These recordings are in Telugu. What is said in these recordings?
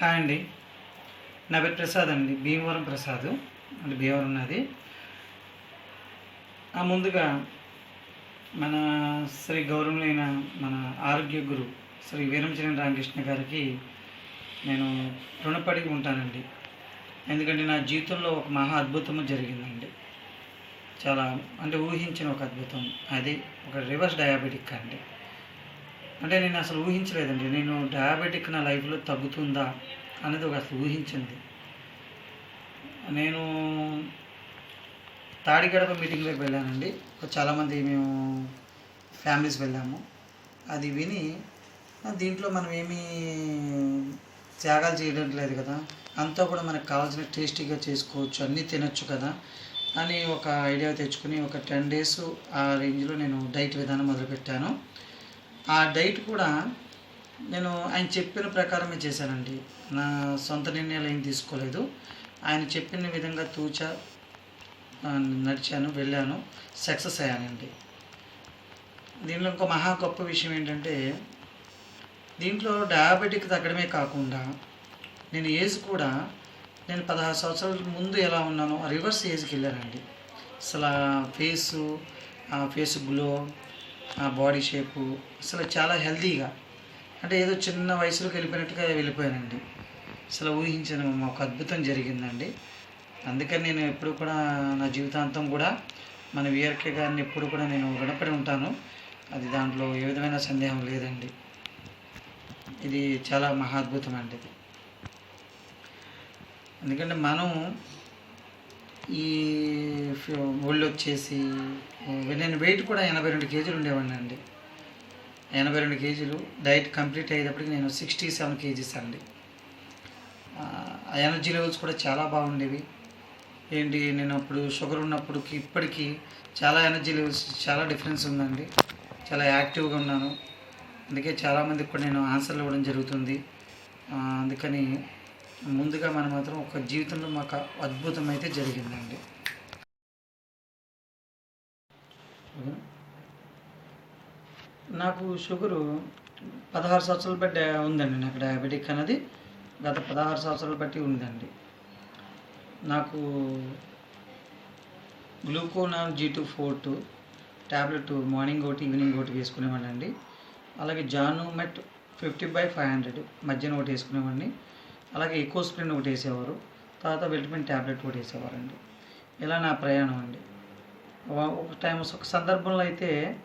హాయ్ అండి. నా పేరు ప్రసాద్ అండి. భీమవరం ప్రసాద్. అంటే భీమవరం నాది. ముందుగా మన శ్రీ గౌరవమైన మన ఆరోగ్య గురు శ్రీ వీరంచరణ్ రామకృష్ణ గారికి నేను రుణపడి ఉంటానండి. ఎందుకంటే నా జీవితంలో ఒక మహా అద్భుతము జరిగిందండి. చాలా అంటే ఊహించిన ఒక అద్భుతం. అది ఒక రివర్స్ డయాబెటిక్ అండి. అంటే నేను అసలు ఊహించలేదండి. నేను డయాబెటిక్ నా లైఫ్లో తగ్గుతుందా అనేది ఒక అసలు ఊహించింది. నేను తాడిగడప మీటింగ్లోకి వెళ్ళానండి. చాలామంది మేము ఫ్యామిలీస్ వెళ్ళాము. అది విని దీంట్లో మనం ఏమీ త్యాగాలు చేయడం లేదు కదా. అంతా కూడా మనకు కావాల్సిన టేస్టీగా చేసుకోవచ్చు అన్నీ తినొచ్చు కదా అని ఒక ఐడియా తెచ్చుకుని ఒక టెన్ డేస్ ఆ రేంజ్లో నేను డైట్ విధానం మొదలుపెట్టాను. ఆ డైట్ కూడా నేను ఆయన చెప్పిన ప్రకారమే చేశానండి. నా సొంత నిర్ణయాలు ఏం తీసుకోలేదు. ఆయన చెప్పిన విధంగా తూచా నడిచాను వెళ్ళాను సక్సెస్ అయ్యానండి. దీనిలో ఇంకో మహా గొప్ప విషయం ఏంటంటే దీంట్లో డయాబెటిక్ తగ్గడమే కాకుండా నేను ఏజ్ కూడా నేను పదహారు సంవత్సరాల ముందు ఎలా ఉన్నానో రివర్స్ ఏజ్కి వెళ్ళానండి. అసలు ఆ ఫేసు ఆ ఫేస్ గ్లో బాడీ షేపు అసలు చాలా హెల్తీగా. అంటే ఏదో చిన్న వయసులోకి వెళ్ళిపోయినట్టుగా వెళ్ళిపోయానండి. అసలు ఊహించిన ఒక అద్భుతం జరిగిందండి. అందుకని నేను ఎప్పుడు కూడా నా జీవితాంతం కూడా మన విఆర్కే గారిని ఎప్పుడు కూడా నేను రుణపడి ఉంటాను. అది దాంట్లో ఏ విధమైన సందేహం లేదండి. ఇది చాలా మహా అద్భుతం అండి ఇది ఎందుకంటే మనం ఈ ఒళ్ళు వచ్చేసి నేను వెయిట్ కూడా ఎనభై రెండు కేజీలు ఉండేవాడిని అండి. ఎనభై రెండు కేజీలు. డైట్ కంప్లీట్ అయ్యేటప్పటికి నేను సిక్స్టీ సెవెన్ కేజీస్ అండి. ఆ ఎనర్జీ లెవెల్స్ కూడా చాలా బాగుండేవి. ఏంటి నేను అప్పుడు షుగర్ ఉన్నప్పటికి ఇప్పటికీ చాలా ఎనర్జీ లెవెల్స్ చాలా డిఫరెన్స్ ఉందండి. చాలా యాక్టివ్గా ఉన్నాను. అందుకే చాలామందికి కూడా నేను ఆన్సర్లు ఇవ్వడం జరుగుతుంది. అందుకని ముందుగా మనం మాత్రం ఒక జీవితంలో మాకు అద్భుతం అయితే జరిగిందండి. నాకు షుగరు పదహారు సంవత్సరాలు బట్టి ఉందండి నాకు డయాబెటిక్ అనేది గత పదహారు సంవత్సరాలు బట్టి ఉందండి. నాకు Gluconorm G two four two tablet morning ఒకటి ఈవినింగ్ ఒకటి వేసుకునేవాడిని అండి. అలాగే Janumet fifty by five hundred మధ్యాహ్నం ఒకటి వేసుకునేవాడిని. అలాగే ఎకోస్ప్రిన్ ఒకటి వేసేవారు. తర్వాత విటమిన్ ట్యాబ్లెట్ ఒకటి వేసేవారండి. ఇలా నా ప్రయాణం అండి. ఒక- టైం ఒక సందర్భంలో అయితే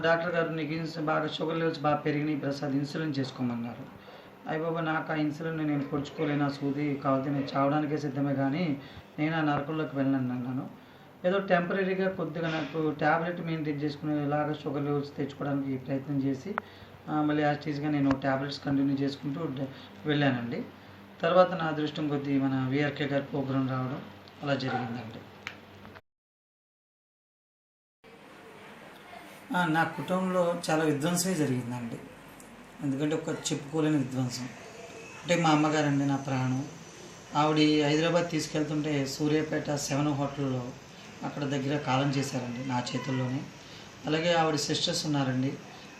డాక్టర్ గారు నీకు ఇన్స్ బాగా షుగర్ లెవెల్స్ బాగా పెరిగినాయి ప్రసాద్ ఇన్సులిన్ చేసుకోమన్నారు. అయ్య బాబా నాకు ఆ ఇన్సులిన్ నేను పొడుచుకోలేను ఆ సూది కాబట్టి నేను చావడానికే సిద్ధమే కానీ నేను ఆ నరకంలోకి వెళ్ళను అన్నాను. ఏదో టెంపరీగా కొద్దిగా నాకు ట్యాబ్లెట్ మెయింటైన్ చేసుకునేలాగా షుగర్ లెవెల్స్ తెచ్చుకోవడానికి ప్రయత్నం చేసి మళ్ళీ యాజ్ టీజ్గా నేను ట్యాబ్లెట్స్ కంటిన్యూ చేసుకుంటూ వెళ్ళానండి. తర్వాత నా అదృష్టం కొద్దీ మన విఆర్కే గారి ప్రోగ్రాం రావడం అలా జరిగిందండి. నా కుటుంబంలో చాలా విధ్వంసమే జరిగిందండి. ఎందుకంటే ఒక చెప్పుకోలేని విధ్వంసం. అంటే మా అమ్మగారండి నా ప్రాణం. ఆవిడ హైదరాబాద్ తీసుకెళ్తుంటే సూర్యాపేట సెవెన్ హోటల్లో అక్కడ దగ్గర కాలం చేశారండి నా చేతుల్లోనే. అలాగే ఆవిడ సిస్టర్స్ ఉన్నారండి.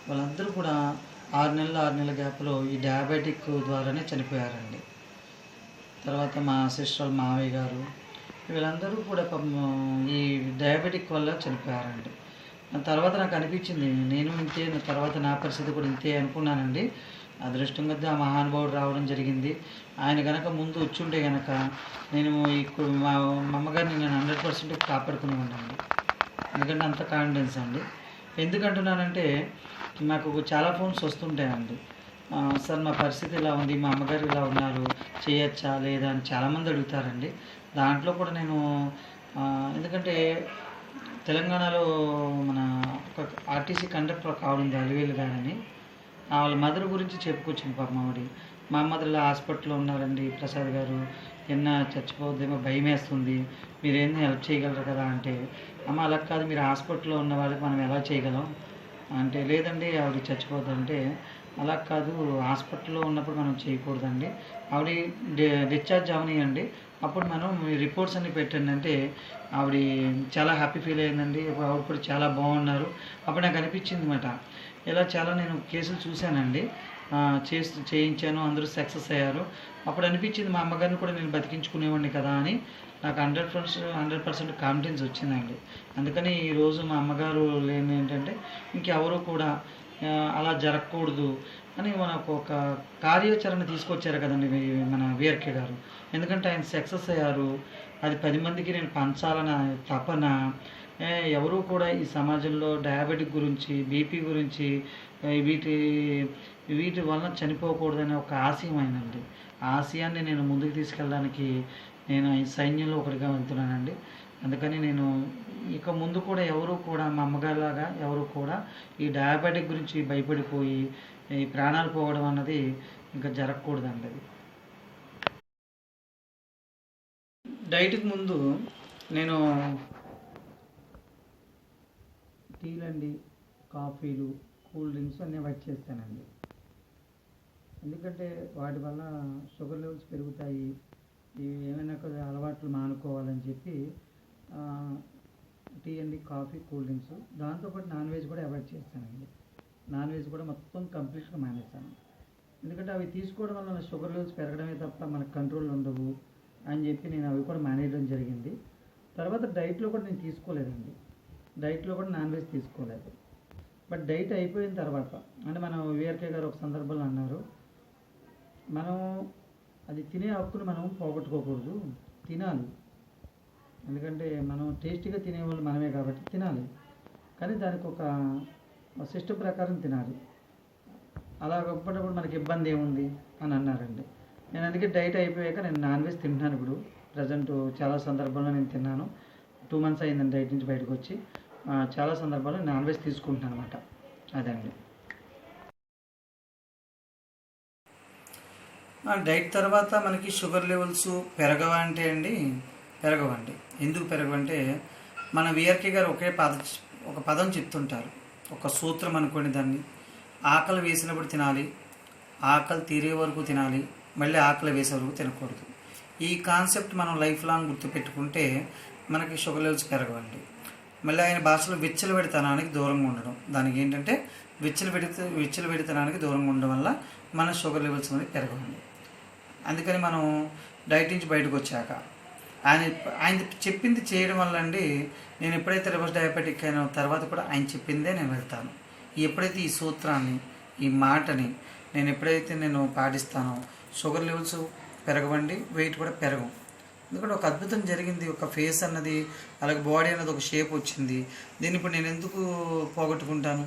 వాళ్ళందరూ కూడా ఆరు నెలల ఆరు నెలల గ్యాప్లో ఈ డయాబెటిక్ ద్వారానే చనిపోయారండి. తర్వాత మా సిస్టర్ మావయ్య గారు వీళ్ళందరూ కూడా ఈ డయాబెటిక్ వల్ల చనిపోయారండి తర్వాత నాకు అనిపించింది నేను ఇంతే నా తర్వాత నా పరిస్థితి కూడా ఇంతే అనుకున్నానండి. అదృష్టం కొద్దీ ఆ మహానుభావుడు రావడం జరిగింది. ఆయన కనుక ముందు వచ్చుంటే కనుక నేను ఇప్పుడు మా అమ్మగారిని నేను హండ్రెడ్ పర్సెంట్ కాపాడుకుని ఉండండి ఎందుకంటే అంత కాన్ఫిడెన్స్ అండి. ఎందుకంటున్నానంటే నాకు చాలా ఫోన్స్ వస్తుంటాయండి. సార్ మా పరిస్థితి ఇలా ఉంది? మా అమ్మగారు ఇలా ఉన్నారు. చేయొచ్చా? లేదా? అని చాలామంది అడుగుతారండి. దాంట్లో కూడా నేను ఎందుకంటే తెలంగాణలో మన ఒక ఆర్టీసీ కండక్టర్ ఒక అలివేలు గారని. వాళ్ళ మదర్ గురించి చెప్పుకొచ్చింది పాపం ఆవిడ. మా మదర్ ఇలా హాస్పిటల్లో ఉన్నారండి ప్రసాద్ గారు. ఎన్న చచ్చిపోద్దేమో భయం వేస్తుంది మీరేంది హెల్ప్ చేయగలరు కదా? అంటే అమ్మ అలా కాదు. మీరు హాస్పిటల్లో ఉన్న వాళ్ళకి మనం ఎలా చేయగలం? అంటే లేదండి ఆవిడ చచ్చిపోద్దంటే అలా కాదు హాస్పిటల్లో ఉన్నప్పుడు మనం చేయకూడదండి. ఆవిడ డిశ్చార్జ్ అవనియండి. అప్పుడు మనం రిపోర్ట్స్ అన్ని పెట్టండి అంటే ఆవిడ చాలా హ్యాపీ ఫీల్ అయిందండి. ఆవిడ కూడా చాలా బాగున్నారు. అప్పుడు నాకు అనిపించింది అనమాట ఇలా చాలా నేను కేసులు చూశానండి. చేస్తూ చేయించాను అందరూ సక్సెస్ అయ్యారు. అప్పుడు అనిపించింది మా అమ్మగారిని కూడా నేను బతికించుకునేవాడిని కదా అని. నాకు hundred percent hundred percent confidence వచ్చిందండి. అందుకని ఈరోజు మా అమ్మగారు లేని ఏంటంటే ఇంకెవరు కూడా అలా జరగకూడదు అని మనకు ఒక కార్యాచరణ తీసుకొచ్చారు కదండి మన వీఆర్కే గారు. ఎందుకంటే ఆయన సక్సెస్ అయ్యారు. అది పది మందికి నేను పంచాలన్న తపన. ఎవరు కూడా ఈ సమాజంలో డయాబెటిక్ గురించి బీపీ గురించి వీటి వీటి వలన చనిపోకూడదనే ఒక ఆశయం ఆయనండి ఆశయాన్ని నేను ముందుకు తీసుకెళ్ళడానికి నేను ఈ సైన్యంలో ఒకటిగా వెళ్తున్నానండి. అందుకని నేను ఇక ముందు కూడా ఎవరు కూడా మా అమ్మగారిలాగా ఎవరు కూడా ఈ డయాబెటిక్ గురించి భయపడిపోయి ఈ ప్రాణాలు పోవడం అన్నది ఇంకా జరగకూడదండి. అది డైట్కి ముందు నేను టీలండి కాఫీలు కూల్ డ్రింక్స్ అన్నీ అవాయిడ్ చేస్తానండి. ఎందుకంటే వాటి వల్ల షుగర్ లెవెల్స్ పెరుగుతాయి ఇవి ఏమైనా కొద్దిగా అలవాట్లు మానుకోవాలని చెప్పి టీ అండి కాఫీ కూల్ డ్రింక్స్. దాంతోపాటు నాన్ వెజ్ కూడా అవాయిడ్ చేస్తానండి. నాన్ వెజ్ కూడా మొత్తం కంప్లీట్గా మానేస్తాను. ఎందుకంటే అవి తీసుకోవడం వల్ల షుగర్ లెవెల్స్ పెరగడమే తప్ప మనకు కంట్రోల్ ఉండవు అని చెప్పి నేను అవి కూడా మానేయడం జరిగింది. తర్వాత డైట్లో కూడా నేను తీసుకోలేదండి. డైట్లో కూడా నాన్ వెజ్ తీసుకోలేదు. బట్ డైట్ అయిపోయిన తర్వాత అంటే మనం విఆర్కే గారు ఒక సందర్భంలో అన్నారు మనం అది తినే హక్కును మనం పోగొట్టుకోకూడదు. తినాలి. ఎందుకంటే మనం టేస్టీగా తినేవాళ్ళు మనమే కాబట్టి తినాలి. కానీ దానికి ఒక సిస్టమ్ ప్రకారం తినాలి. అలా గొప్పటప్పుడు మనకి ఇబ్బంది ఏముంది అని అన్నారండి. నేను అందుకే డైట్ అయిపోయాక నేను నాన్ వెజ్ తింటున్నాను ఇప్పుడు. ప్రజెంట్ చాలా సందర్భాల్లో నేను తిన్నాను. టూ మంత్స్ అయిందండి డైట్ నుంచి బయటకు వచ్చి. చాలా సందర్భాల్లో నాన్ వెజ్ తీసుకుంటున్నాను అనమాట అదండి ఆ, డైట్ తర్వాత మనకి షుగర్ లెవెల్స్ పెరగవా అంటే అండి పెరగవండి. ఎందుకు పెరగవంటే మన విఆర్కే గారు ఒకే పద ఒక పదం చెప్తుంటారు. ఒక సూత్రం అనుకోండి దాన్ని. ఆకలి వేసినప్పుడు తినాలి. ఆకలి తీరే వరకు తినాలి. మళ్ళీ ఆకలి వేసే వరకు తినకూడదు. ఈ కాన్సెప్ట్ మనం లైఫ్ లాంగ్ గుర్తుపెట్టుకుంటే మనకి షుగర్ లెవెల్స్ పెరగవండి. మళ్ళీ ఆయన భాషలో విచ్చలవిడితనానికి దూరంగా ఉండడం. దానికి ఏంటంటే బిచ్చలు పెడితే విచ్చలు పెడితనానికి దూరంగా ఉండడం వల్ల మన షుగర్ లెవెల్స్ అనేది పెరగవండి. అందుకని మనం డైట్ నుంచి బయటకు వచ్చాక ఆయన ఆయన చెప్పింది చేయడం వల్ల అండి నేను ఎప్పుడైతే రివర్స్ డయాబెటిక్ అయిన తర్వాత కూడా ఆయన చెప్పిందే నేను వెళ్తాను. ఎప్పుడైతే ఈ సూత్రాన్ని ఈ మాటని నేను ఎప్పుడైతే నేను పాటిస్తానో షుగర్ లెవెల్స్ పెరగవండి వెయిట్ కూడా పెరగవు ఎందుకంటే ఒక అద్భుతం జరిగింది ఒక ఫేస్ అన్నది అలాగే బాడీ అన్నది ఒక షేప్ వచ్చింది. దీన్ని ఇప్పుడు నేను ఎందుకు పోగొట్టుకుంటాను?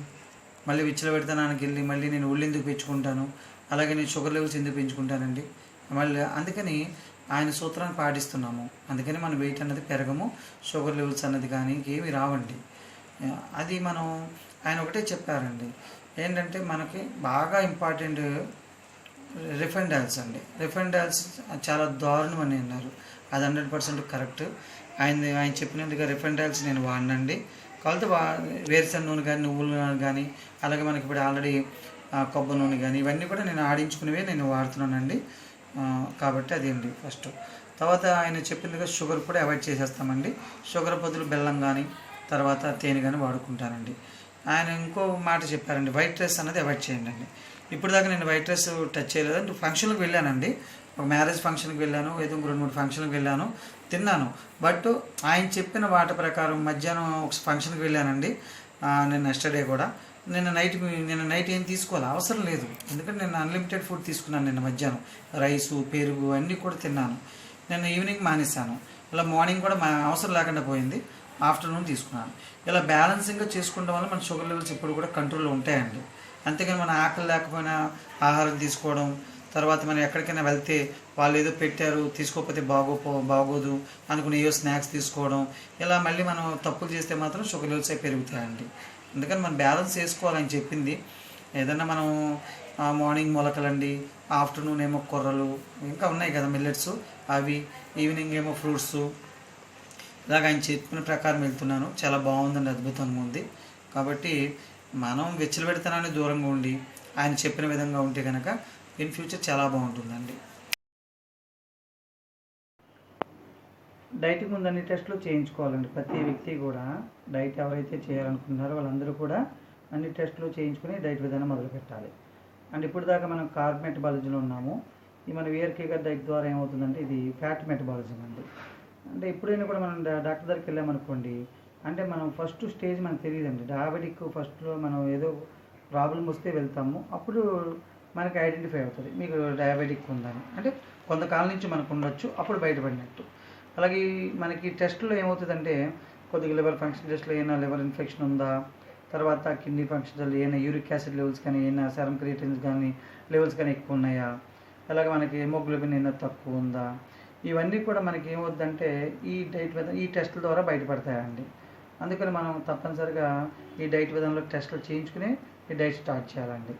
మళ్ళీ విచ్చలబెడతానానికి వెళ్ళి మళ్ళీ నేను ఒళ్ళు ఎందుకు పెంచుకుంటాను? అలాగే నేను షుగర్ లెవెల్స్ ఎందుకు పెంచుకుంటానండి? మళ్ళీ అందుకని ఆయన సూత్రాన్ని పాటిస్తున్నాము. అందుకని మన వెయిట్ అన్నది పెరగము. షుగర్ లెవెల్స్ అన్నది కానీ ఇంకేమి రావండి. అది మనం ఆయన ఒకటే చెప్పారండి. ఏంటంటే మనకి బాగా ఇంపార్టెంట్ రిఫైండ్ ఆయిల్స్ అండి. రిఫైండ్ ఆయిల్స్ చాలా దారుణం అని అన్నారు. అది హండ్రెడ్ పర్సెంట్ కరెక్ట్. ఆయన ఆయన చెప్పినట్టుగా రిఫైండ్ ఆయిల్స్ నేను వాడినండి. కాకపోతే వా వేరుశెనగ నూనె కానీ నువ్వుల నూనె కానీ అలాగే మనకి ఇప్పుడు ఆల్రెడీ కొబ్బరి నూనె కానీ ఇవన్నీ కూడా నేను ఆడించుకునేవే నేను వాడుతున్నానండి. అండి కాబట్టి అదేంటి ఫస్ట్ తర్వాత ఆయన చెప్పిందిగా షుగర్ కూడా అవాయిడ్ చేసేస్తామండి. షుగర్ బదులు బెల్లం కానీ తర్వాత తేనె కానీ వాడుకుంటానండి. ఆయన ఇంకో మాట చెప్పారండి వైట్ రైస్ అనేది అవాయిడ్ చేయండి అండి. ఇప్పుడు దాకా నేను వైట్ రైస్ టచ్ చేయలేదు ఫంక్షన్కి వెళ్ళానండి. ఒక మ్యారేజ్ ఫంక్షన్కి వెళ్ళాను ఏదో ఇంకో రెండు మూడు ఫంక్షన్కి వెళ్ళాను తిన్నాను. బట్ ఆయన చెప్పిన వాటి ప్రకారం మధ్యాహ్నం ఒక ఫంక్షన్కి వెళ్ళానండి. నేను నెక్స్ట్ డే కూడా. నిన్న నైట్ నిన్న నైట్ ఏం తీసుకోవాలి? అవసరం లేదు. ఎందుకంటే నేను అన్లిమిటెడ్ ఫుడ్ తీసుకున్నాను నిన్న మధ్యాహ్నం. రైసు పెరుగు అన్నీ కూడా తిన్నాను. నిన్న ఈవినింగ్ మానేశాను. ఇలా మార్నింగ్ కూడా మా అవసరం లేకుండా పోయింది. ఆఫ్టర్నూన్ తీసుకున్నాను. ఇలా బ్యాలెన్సింగ్గా చేసుకోవడం వల్ల మన షుగర్ లెవెల్స్ ఇప్పుడు కూడా కంట్రోల్లో ఉంటాయండి. అంతేగాని మన ఆకలి లేకపోయినా ఆహారం తీసుకోవడం తర్వాత మనం ఎక్కడికైనా వెళ్తే వాళ్ళు ఏదో పెట్టారు తీసుకోకపోతే బాగోపో బాగోదు అనుకుని ఏవో స్నాక్స్ తీసుకోవడం ఇలా మళ్ళీ మనం తప్పులు చేస్తే మాత్రం షుగర్ లెవెల్స్ అవి పెరుగుతాయండి. అందుకని మనం బ్యాలెన్స్ చేసుకోవాలని చెప్పింది. ఏదైనా మనం మార్నింగ్ మొలకలండి ఆఫ్టర్నూన్ ఏమో కొర్రలు ఇంకా ఉన్నాయి కదా మిల్లెట్స్ అవి ఈవినింగ్ ఏమో ఫ్రూట్స్. ఇలాగ ఆయన చెప్పిన ప్రకారం వెళ్తున్నాను. చాలా బాగుందండి అద్భుతంగా ఉంది. కాబట్టి మనం వెచ్చలబెడతనాన్ని దూరంగా ఉండి ఆయన చెప్పిన విధంగా ఉంటే కనుక ఇన్ ఫ్యూచర్ చాలా బాగుంటుందండి. డైట్కి ముందు అన్ని టెస్టులు చేయించుకోవాలండి. ప్రతి వ్యక్తి కూడా డైట్ ఎవరైతే చేయాలనుకుంటున్నారో వాళ్ళందరూ కూడా అన్ని టెస్టులు చేయించుకుని డైట్ విధానం మొదలు పెట్టాలి అండ్ ఇప్పుడు దాకా మనం కార్బ్ మెటబాలజీలో ఉన్నాము. ఈ మన విఆర్కే డైట్ ద్వారా ఏమవుతుందంటే ఇది ఫ్యాట్ మెటబాలిజం అండి. అంటే ఎప్పుడైనా కూడా మనం డాక్టర్ దగ్గరికి వెళ్ళామనుకోండి అంటే మనం ఫస్ట్ స్టేజ్ మనకు తెలియదండి. డయాబెటిక్ ఫస్ట్లో మనం ఏదో ప్రాబ్లం వస్తే వెళ్తాము. అప్పుడు మనకి ఐడెంటిఫై అవుతుంది. మీకు డయాబెటిక్ ఉందని. అంటే కొంతకాలం నుంచి మనకు ఉండొచ్చు అప్పుడు బయటపడినట్టు. అలాగే ఈ మనకి టెస్ట్లో ఏమవుతుందంటే కొద్దిగా లివర్ ఫంక్షన్ టెస్ట్లో ఏమైనా లివర్ ఇన్ఫెక్షన్ ఉందా? తర్వాత కిడ్నీ ఫంక్షన్స్ ఏమైనా యూరిక్ యాసిడ్ లెవెల్స్ కానీ ఏమైనా సెరం క్రియేటిన్స్ కానీ లెవెల్స్ కానీ ఎక్కువ ఉన్నాయా? అలాగే మనకి హెమోగ్లోబిన్ ఏమైనా తక్కువ ఉందా? ఇవన్నీ కూడా మనకి ఏమవుతుందంటే ఈ డైట్ విధానం ఈ టెస్టుల ద్వారా బయటపడతాయండి. అందుకని మనం తప్పనిసరిగా ఈ డైట్ విధానంలో టెస్టులు చేయించుకుని ఈ డైట్ స్టార్ట్ చేయాలండి.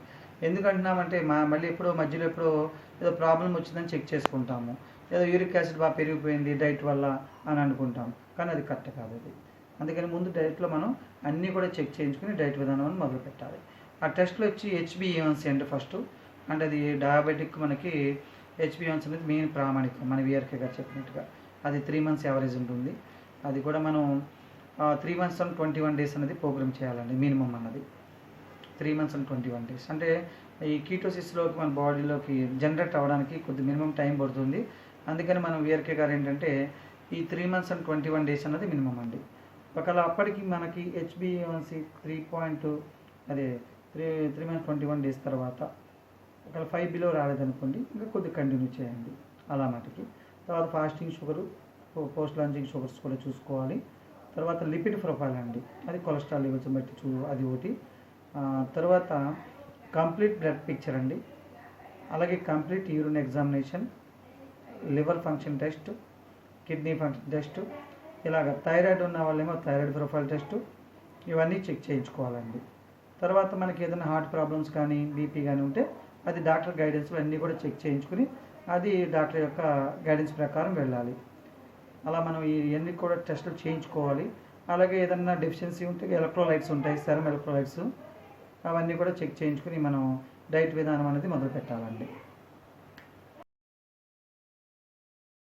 ఎందుకంటున్నామంటే మా మళ్ళీ ఎప్పుడో మధ్యలో ఎప్పుడో ఏదో ప్రాబ్లం వచ్చిందని చెక్ చేసుకుంటాము. ఏదో యూరిక్ యాసిడ్ బాగా పెరిగిపోయింది డైట్ వల్ల అని అనుకుంటాం. కానీ అది కరెక్ట్ కాదు అది. అందుకని ముందు డైట్లో మనం అన్నీ కూడా చెక్ చేయించుకుని డైట్ విధానం మొదలు పెట్టాలి. ఆ టెస్ట్లో వచ్చి హెచ్బిఎన్సీ అంటే ఫస్ట్? అంటే అది డయాబెటిక్ మనకి హెచ్బిఎన్సీ అనేది మెయిన్ ప్రామాణికం మన విఆర్కే గారు చెప్పినట్టుగా. అది త్రీ మంత్స్ యావరేజ్ ఉంటుంది. అది కూడా మనం three months and twenty one days అనేది ప్రోగ్రామ్ చేయాలండి మినిమం అన్నది. Three months and twenty one days. అంటే ఈ కీటోసిస్లోకి మన బాడీలోకి జనరేట్ అవ్వడానికి కొద్ది మినిమం టైం పడుతుంది. అందుకని మనం విఆర్కే గారు ఏంటంటే ఈ three months and twenty one days అన్నది మినిమం అండి. ఒకవేళ అప్పటికి మనకి హెచ్బిఎన్సి త్రీ పాయింట్ అదే three three months twenty one days తర్వాత ఒకవేళ ఫైవ్ బిలో రాలేదనుకోండి ఇంకా కొద్దిగా కంటిన్యూ చేయండి. అలా మటుకి. తర్వాత fasting sugar post lunching sugars కూడా చూసుకోవాలి. తర్వాత లిపిడ్ ప్రొఫైల్ అండి. అది కొలెస్ట్రాల్ లెవెల్స్ బట్టి చూ అది ఒకటి. తర్వాత కంప్లీట్ బ్లడ్ పిక్చర్ అండి. అలాగే complete urine examination liver function test kidney function test ఇలాగ థైరాయిడ్ ఉన్న వాళ్ళేమో థైరాయిడ్ ప్రొఫైల్ టెస్ట్ ఇవన్నీ చెక్ చేయించుకోవాలండి. తర్వాత మనకి ఏదైనా హార్ట్ ప్రాబ్లమ్స్ కానీ బీపీ కానీ ఉంటే అది డాక్టర్ గైడెన్స్లో అన్నీ కూడా చెక్ చేయించుకుని అది డాక్టర్ యొక్క గైడెన్స్ ప్రకారం వెళ్ళాలి. అలా మనం ఇవన్నీ కూడా టెస్టులు చేయించుకోవాలి. అలాగే ఏదన్నా డెఫిషియన్సీ ఉంటే ఎలక్ట్రోలైట్స్ ఉంటాయి సెరం ఎలక్ట్రోలైట్స్ అవన్నీ కూడా చెక్ చేయించుకుని మనం డైట్ విధానం అనేది మొదలు పెట్టాలండి